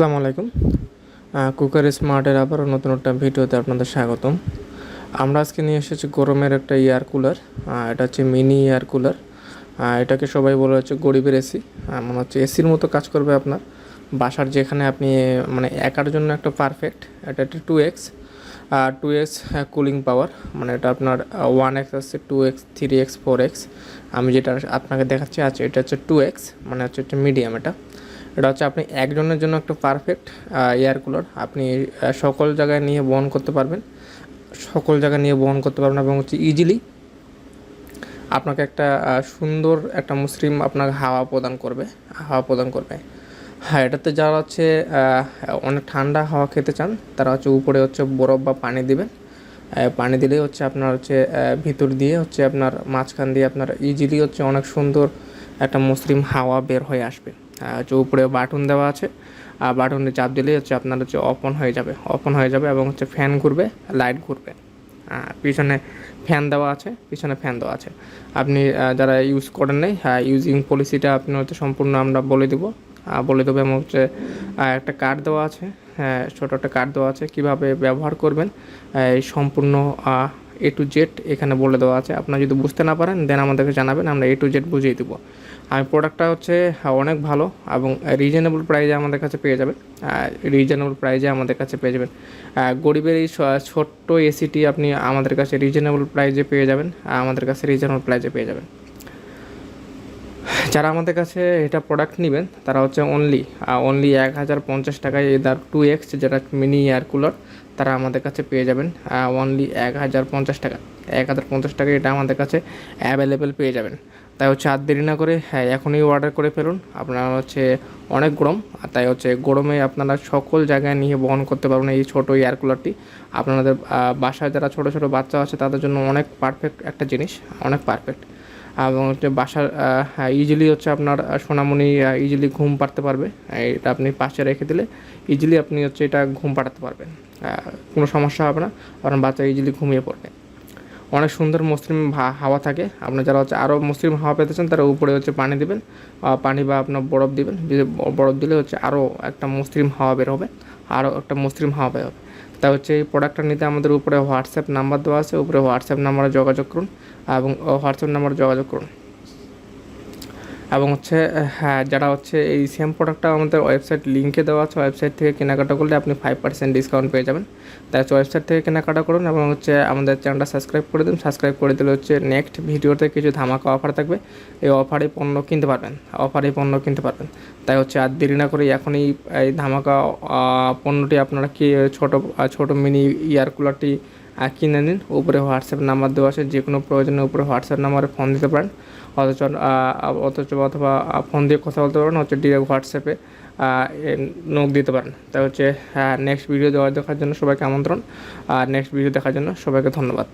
আসসালামু আলাইকুম। কুকার স্মার্টের আবারও নতুন একটা ভিডিওতে আপনাদের স্বাগতম। আমরা আজকে নিয়ে এসেছি গরমের একটা এয়ার কুলার এটা হচ্ছে মিনি এয়ার কুলার এটাকে সবাই বলে হচ্ছে গরিবের এসি মনে হচ্ছে এসির মতো কাজ করবে আপনার। বাসার যেখানে আপনি মানে একার জন্য একটা পারফেক্ট এটা একটা টু এক্স আর টু এক্স কুলিং পাওয়ার মানে এটা আপনার ওয়ান এক্স আছে two x three x four x আমি যেটা আপনাকে দেখাচ্ছি আছে এটা হচ্ছে টু এক্স মানে হচ্ছে একটা মিডিয়াম এটা। এটা হচ্ছে আপনি একজনের জন্য একটা পারফেক্ট এয়ার কুলার আপনি সকল জায়গায় নিয়ে বহন করতে পারবেন। সকল জায়গায় নিয়ে বহন করতে পারবেন এবং হচ্ছে ইজিলি আপনাকে একটা সুন্দর একটা মুসলিম আপনাকে হাওয়া প্রদান করবে, হাওয়া প্রদান করবে। হ্যাঁ এটাতে যারা হচ্ছে অনেক ঠান্ডা হাওয়া খেতে চান, তারা হচ্ছে উপরে হচ্ছে বরফ বা পানি দিবেন। পানি দিলেই হচ্ছে আপনার হচ্ছে ভিতর দিয়ে হচ্ছে আপনার মাঝখান দিয়ে আপনার ইজিলি হচ্ছে অনেক সুন্দর একটা মুসলিম হাওয়া বের হয়ে আসবে। হচ্ছে উপরে বাটন দেওয়া আছে আর বাটনে চাপ দিলেই হচ্ছে আপনার হচ্ছে অপন হয়ে যাবে। অপন হয়ে যাবে এবং হচ্ছে ফ্যান ঘুরবে লাইট ঘুরবে। পিছনে ফ্যান দেওয়া আছে, পিছনে ফ্যান দেওয়া আছে। আপনি যারা ইউজ করেন নাই ইউজিং পলিসিটা আপনি হচ্ছে সম্পূর্ণ আমরা বলে দেবো। বলে দেবো এবং হচ্ছে একটা কার্ড দেওয়া আছে। হ্যাঁ ছোটো একটা কার্ড দেওয়া আছে। কীভাবে ব্যবহার করবেন এই সম্পূর্ণ এ টু জেড এখানে বলে দেওয়া আছে। আপনারা যদি বুঝতে না পারেন দেন আমাদেরকে জানাবেন আমরা এ টু জেড বুঝিয়ে দেবো। আর প্রোডাক্টটা হচ্ছে আহ, অনেক ভালো এবং রিজনেবল প্রাইজে আমাদের কাছে পেয়ে যাবেন। রিজনেবল প্রাইজে আমাদের কাছে পেয়ে যাবেন। গরিবের এই ছোট্ট এসিটি আপনি আমাদের কাছে রিজনেবল প্রাইজে পেয়ে যাবেন। আমাদের কাছে রিজনেবল প্রাইজে পেয়ে যাবেন। যারা আমাদের কাছে এটা প্রোডাক্ট নেবেন, তারা হচ্ছে অনলি অনলি এক হাজার পঞ্চাশ টাকায় এদার টু এক্স যেটা মিনি এয়ার কুলার তারা আমাদের কাছে পেয়ে যাবেন অনলি এক হাজার পঞ্চাশ টাকা। এক হাজার পঞ্চাশ টাকা এটা আমাদের কাছে অ্যাভেলেবেল পেয়ে যাবেন। তাই হচ্ছে আর দেরি না করে হ্যাঁ এখনই অর্ডার করে ফেলুন। আপনারা হচ্ছে অনেক গরম, আর তাই হচ্ছে গরমে আপনারা সকল জায়গায় নিয়ে বহন করতে পারবেন এই ছোটো এয়ার কুলারটি আপনাদের বাসায় যারা ছোটো ছোটো বাচ্চা আছে, তাদের জন্য অনেক পারফেক্ট একটা জিনিস, অনেক পারফেক্ট এবং হচ্ছে বাসার ইজিলি হচ্ছে আপনার সোনামণি ইজিলি ঘুম পাড়তে পারবে। এটা আপনি পাশে রেখে দিলে ইজিলি আপনি হচ্ছে এটা ঘুম পাড়াতে পারবেন। কোনো সমস্যা হবে না, কারণ বাচ্চা ইজিলি ঘুমিয়ে পড়বে। অনেক সুন্দর মসৃণ ভা- হাওয়া থাকে। আপনার যারা হচ্ছে আরও মসৃণ হাওয়া পেতে চান, তারা উপরে হচ্ছে পানি দিবেন পানি বা আপনার বরফ দিবেন। বরফ দিলে হচ্ছে আরও একটা মসৃণ হাওয়া বের হবে আরও একটা মসৃণ হাওয়া বের হবে। তাই হচ্ছে এই প্রোডাক্টটা নিতে আমাদের উপরে হোয়াটসঅ্যাপ নাম্বার দেওয়া আছে, উপরে হোয়াটসঅ্যাপ নাম্বারে যোগাযোগ করুন এবং হোয়াটসঅ্যাপ নাম্বারে যোগাযোগ করুন। এবং হচ্ছে হ্যাঁ যারা হচ্ছে এই সেম প্রোডাক্টটা আমাদের ওয়েবসাইট লিঙ্কে দেওয়া আছে ওয়েবসাইট থেকে কেনাকাটা করলে আপনি ফাইভ পার্সেন্ট ডিসকাউন্ট পেয়ে যাবেন। তাই হচ্ছে ওয়েবসাইট থেকে কেনাকাটা করুন এবং হচ্ছে আমাদের চ্যানেলটা সাবস্ক্রাইব করে দিন। সাবস্ক্রাইব করে দিলে হচ্ছে নেক্সট ভিডিওতে কিছু ধামাকা অফার থাকবে। এই অফারে পণ্য কিনতে পারবেন অফারে পণ্য কিনতে পারবেন। তাই হচ্ছে আর দেরি না করে এখনই এই ধামাকা পণ্যটি আপনারা কি ছোটো ছোটো মিনি ইয়ার কুলারটি কিনে নিন। উপরে হোয়াটসঅ্যাপ নাম্বার দেওয়া আছে যে কোনো প্রয়োজনে উপরে হোয়াটসঅ্যাপ নাম্বারে ফোন দিতে পারেন। অথচ অথচ অথবা ফোন দিয়ে কথা বলতে পারেন, হচ্ছে ডিরেক্ট হোয়াটসঅ্যাপে নোক দিতে পারেন। তাই হচ্ছে নেক্সট ভিডিও দেওয়ার দেখার জন্য সবাইকে আমন্ত্রণ। আর নেক্সট ভিডিও দেখার জন্য সবাইকে ধন্যবাদ।